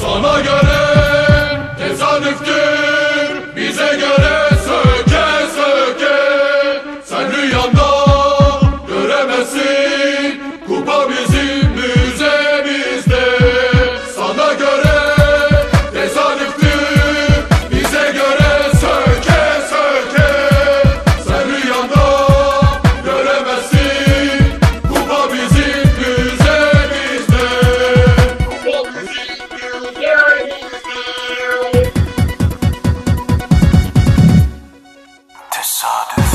Sana göre saw this.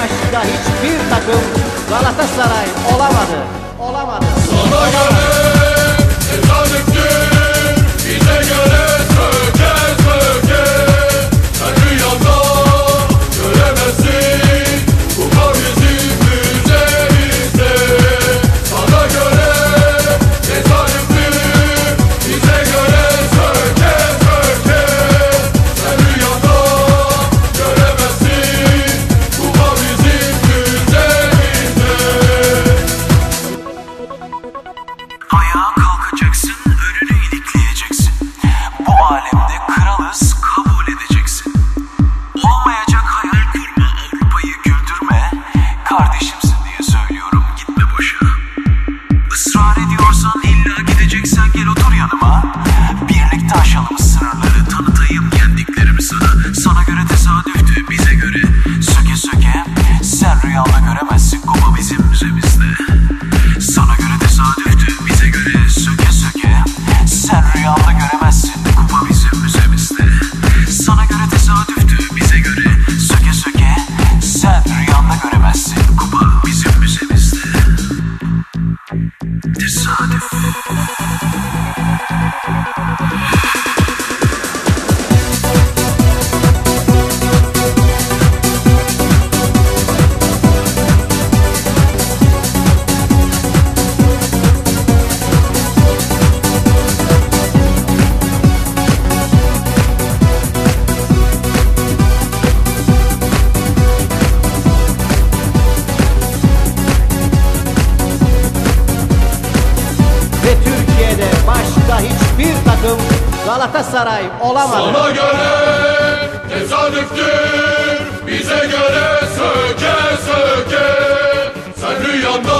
başka hiçbir takım Galatasaray olamadı, olamadı. Sona Thank you. Galatasaray olamadı. Sana göre tesadüftür, bize göre söke söke. Sen rüyanda